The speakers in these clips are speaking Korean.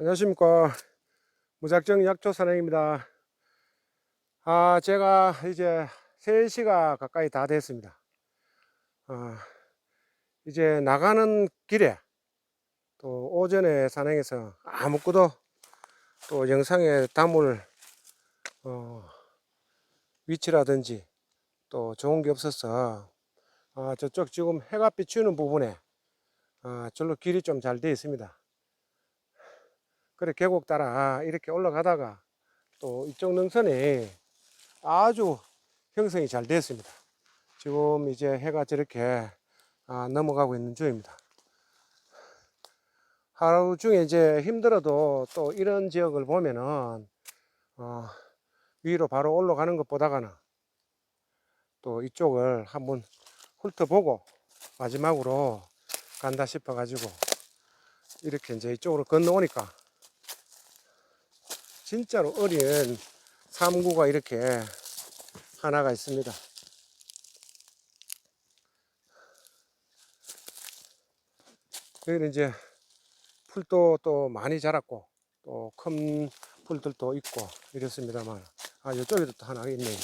안녕하십니까. 무작정 약초 사냥입니다. 아, 제가 이제 3시가 가까이 다 됐습니다. 아, 이제 나가는 길에 또 오전에 산행해서 아무것도 또 영상에 담을 어, 위치라든지 또 좋은 게 없어서 아, 저쪽 지금 해가 비추는 부분에 아, 절로 길이 좀 잘 되어 있습니다. 그래 계곡 따라 이렇게 올라가다가 또 이쪽 능선이 아주 형성이 잘 됐습니다. 지금 이제 해가 저렇게 아, 넘어가고 있는 중입니다. 하루 중에 이제 힘들어도 또 이런 지역을 보면은 어, 위로 바로 올라가는 것보다가는 또 이쪽을 한번 훑어보고 마지막으로 간다 싶어 가지고 이렇게 이제 이쪽으로 건너오니까 진짜로 어린 삼구가 이렇게 하나가 있습니다. 여기는 이제 풀도 또 많이 자랐고 또 큰 풀들도 있고 이렇습니다만 아 이쪽에도 또 하나가 있네요.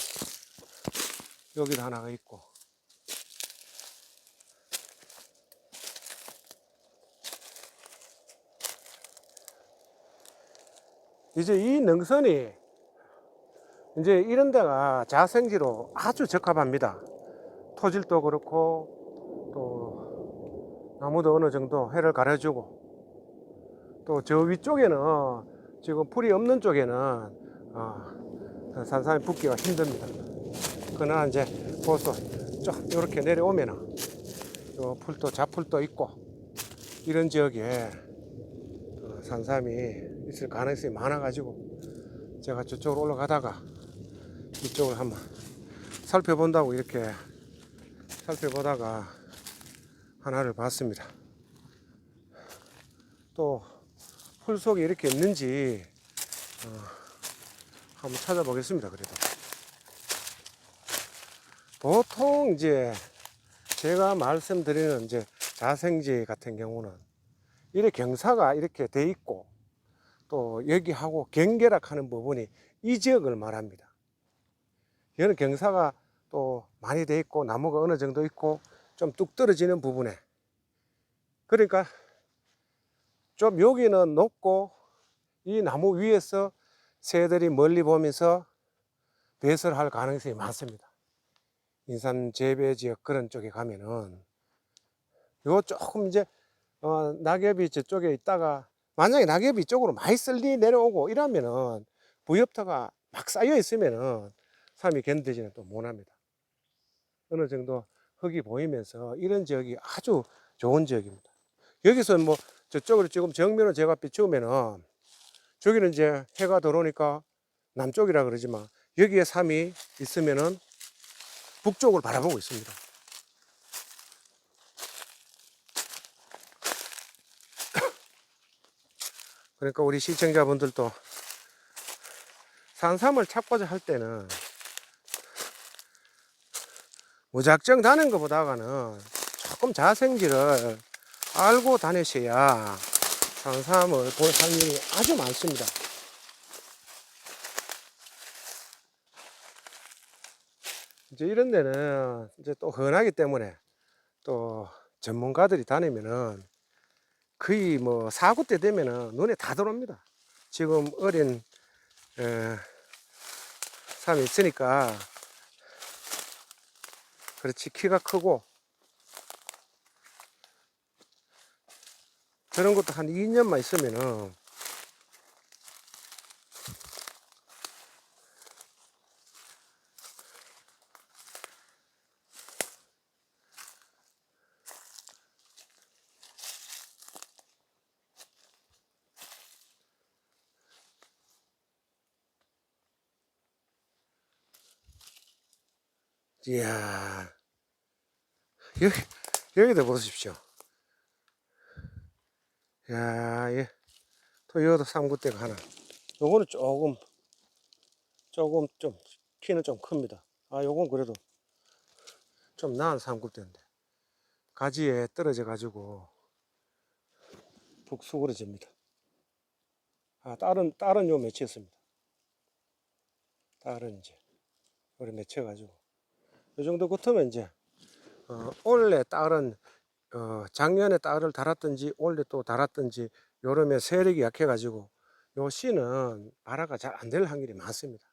여기도 하나가 있고 이제 이 능선이 이제 이런 데가 자생지로 아주 적합합니다. 토질도 그렇고 또 나무도 어느 정도 해를 가려주고 또 저 위쪽에는 지금 풀이 없는 쪽에는 어, 산삼이 붙기가 힘듭니다. 그러나 이제 보소 쭉 이렇게 내려오면은 요 풀도 잡풀도 있고 이런 지역에 어, 산삼이 있을 가능성이 많아가지고 제가 저쪽으로 올라가다가 이쪽을 한번 살펴본다고 이렇게 살펴보다가 하나를 봤습니다. 또풀 속에 이렇게 있는지 어, 한번 찾아보겠습니다. 그래도 보통 이제 제가 말씀드리는 이제 자생지 같은 경우는 이렇게 경사가 이렇게 돼 있고 또 여기하고 경계락 하는 부분이 이 지역을 말합니다. 여기는 경사가 또 많이 돼 있고 나무가 어느 정도 있고 좀 뚝 떨어지는 부분에 그러니까 좀 여기는 높고 이 나무 위에서 새들이 멀리 보면서 배설을 할 가능성이 많습니다. 인삼 재배 지역 그런 쪽에 가면은 요 조금 이제 어, 낙엽이 저쪽에 있다가 만약에 낙엽이 이쪽으로 많이 쓸리 내려오고 이러면은 부엽터가 막 쌓여 있으면은 삶이 견디지는 또 못합니다. 어느 정도 흙이 보이면서 이런 지역이 아주 좋은 지역입니다. 여기서 뭐 저쪽으로 지금 정면을 제가 비추면은 저기는 이제 해가 들어오니까 남쪽이라 그러지만 여기에 삶이 있으면은 북쪽을 바라보고 있습니다. 그러니까 우리 시청자분들도 산삼을 찾고자 할 때는 무작정 다는 것보다는 조금 자생지를 알고 다니셔야 산삼을 볼 확률이 아주 많습니다. 이제 이런 데는 이제 또 흔하기 때문에 또 전문가들이 다니면은 거의 뭐 사구 때 되면은 눈에 다 들어옵니다. 지금 어린 에, 삶이 있으니까. 그렇지. 키가 크고. 저런 것도 한 2년만 있으면은 이야 여기 여기도 보십시오. 야, 예. 토요도 삼구대가 하나. 요거는 조금, 조금 좀, 키는 좀 큽니다. 아, 요건 그래도 좀 나은 삼구대인데. 가지에 떨어져 가지고 북 수그러집니다. 아, 딸은, 딸은 요 맺혔습니다. 딸은 이제, 요래 맺혀가지고. 요 정도 같으면 이제, 어, 올해 딸은, 어, 작년에 딸을 달았든지, 올해 또 달았든지, 여름에 세력이 약해가지고, 요 씨는 발화가 잘 안 될 확률이 많습니다.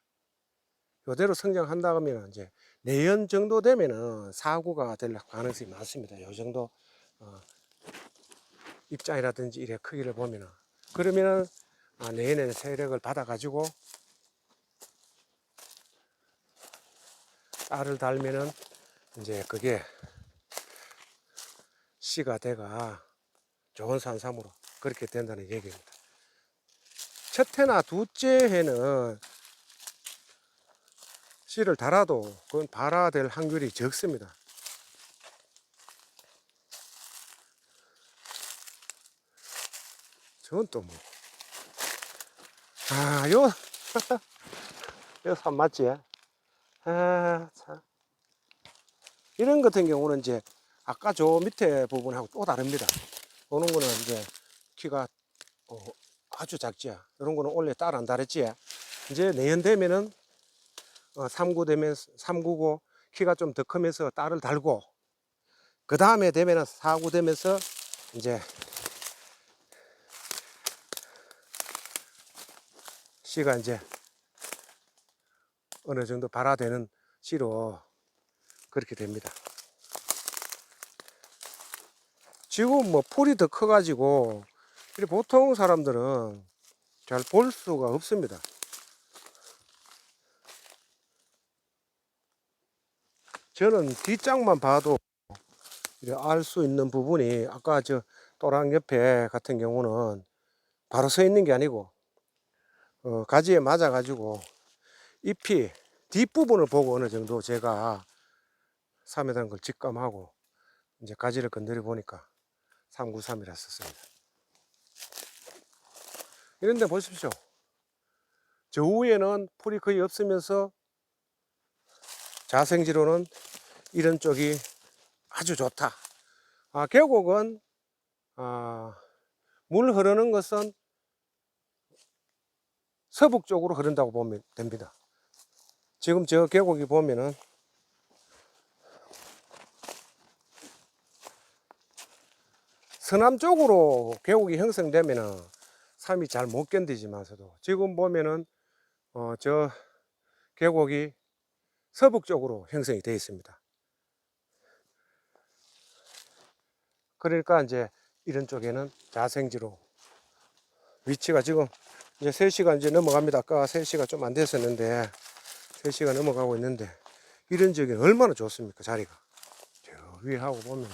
요대로 성장한다 하면 이제 내년 정도 되면은 사고가 될 가능성이 많습니다. 요 정도 어, 입장이라든지 이래 크기를 보면은 그러면은 아, 내년에 세력을 받아 가지고 알을 달면은 이제 그게 씨가 돼가 좋은 산삼으로 그렇게 된다는 얘기입니다. 첫 해나 둘째 해는 씨를 달아도 그건 발화될 확률이 적습니다. 저건 또 뭐. 아, 요, 요 산 맞지? 아, 참. 이런 같은 경우는 이제 아까 저 밑에 부분하고 또 다릅니다. 오는 거는 이제 키가 어, 아주 작지. 이런 거는 원래 딸안 달았지. 이제 내년 되면은 어, 3구 되면 3구고 키가 좀 더 크면서 딸을 달고 그 다음에 되면은 4구 되면서 이제 씨가 이제 어느 정도 발화되는 씨로 그렇게 됩니다. 지금 뭐 풀이 더 커가지고 보통 사람들은 잘 볼 수가 없습니다. 저는 뒷장만 봐도 알 수 있는 부분이 아까 저 또랑 옆에 같은 경우는 바로 서 있는 게 아니고 어, 가지에 맞아 가지고 잎이 뒷부분을 보고 어느 정도 제가 3이라는 걸 직감하고 이제 가지를 건드려 보니까 393이라 썼습니다. 이런데 보십시오. 저 위에는 풀이 거의 없으면서 자생지로는 이런 쪽이 아주 좋다. 아, 계곡은 아, 물 흐르는 것은 서북 쪽으로 흐른다고 보면 됩니다. 지금 저 계곡이 보면은 서남 쪽으로 계곡이 형성되면은 삶이 잘 못 견디지만서도 지금 보면은 어, 저 계곡이 서북 쪽으로 형성이 되어 있습니다. 그러니까 이제 이런 쪽에는 자생지로 위치가 지금 이제 3시가 이제 넘어갑니다. 아까 3시가 좀 안 됐었는데 3시가 넘어가고 있는데 이런 지역이 얼마나 좋습니까? 자리가. 저 위에 하고 보면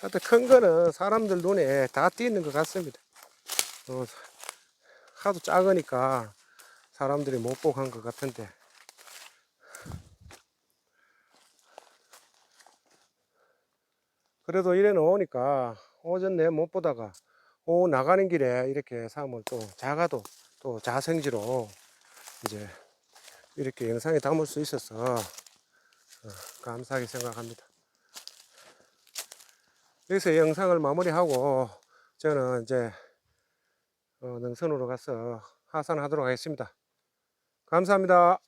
하여튼 큰 거는 사람들 눈에 다 띄는 것 같습니다. 어, 하도 작으니까 사람들이 못 보고 한 것 같은데. 그래도 이래 놓으니까 오전 내 못 보다가 오 나가는 길에 이렇게 삶을 또 작아도 또 자생지로 이제 이렇게 영상에 담을 수 있어서 어, 감사하게 생각합니다. 여기서 영상을 마무리하고 저는 이제 어, 능선으로 가서 하산하도록 하겠습니다. 감사합니다.